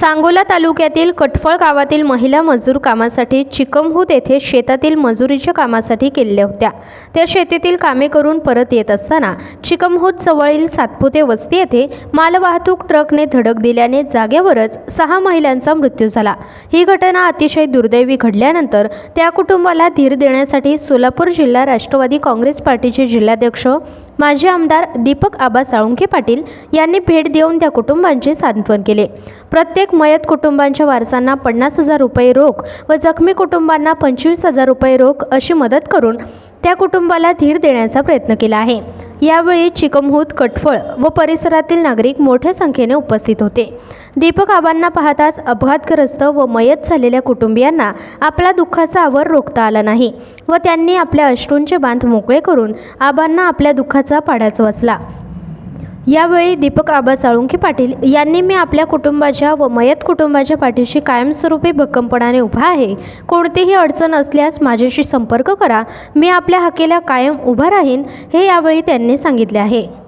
सांगोला तालुक्यातील कटफळ गावातील महिला मजूर कामासाठी चिकमहूत येथे शेतातील मजुरीच्या कामासाठी केल्या होत्या. त्या शेतीतील कामे करून परत येत असताना चिकमहूत जवळील सातपुते वस्ती येथे मालवाहतूक ट्रकने धडक दिल्याने जागेवरच सहा महिलांचा मृत्यू झाला. ही घटना अतिशय दुर्दैवी घडल्यानंतर त्या कुटुंबाला धीर देण्यासाठी सोलापूर जिल्हा राष्ट्रवादी काँग्रेस पार्टीचे जिल्हाध्यक्ष माजी आमदार दीपक आबा साळुंखे पाटील यांनी भेट देऊन त्या कुटुंबांचे सांत्वन केले. प्रत्येक मयत कुटुंबांच्या वारसांना पन्नास हजार रुपये रोख व जखमी कुटुंबांना पंचवीस हजार रुपये रोख अशी मदत करून त्या कुटुंबाला धीर देण्याचा प्रयत्न केला आहे. यावेळी चिकमहूत कटफळ व परिसरातील नागरिक मोठ्या संख्येने उपस्थित होते. दीपक आबांना पाहताच अपघातग्रस्त व मयत झालेल्या कुटुंबियांना आपला दुःखाचा आवर रोखता आला नाही व त्यांनी आपल्या अश्रूंचे बांध मोकळे करून आबांना आपल्या दुःखाचा पाडाच वाचला. यावेळी दीपक आबा साळुंखे पाटील यांनी मी आपल्या कुटुंबाच्या व मयत कुटुंबाच्या पाठीशी कायमस्वरूपी भक्कमपणाने उभा आहे. कोणतीही अडचण असल्यास माझ्याशी संपर्क करा. मी आपल्या हकेला कायम उभा राहीन हे यावेळी त्यांनी सांगितले आहे.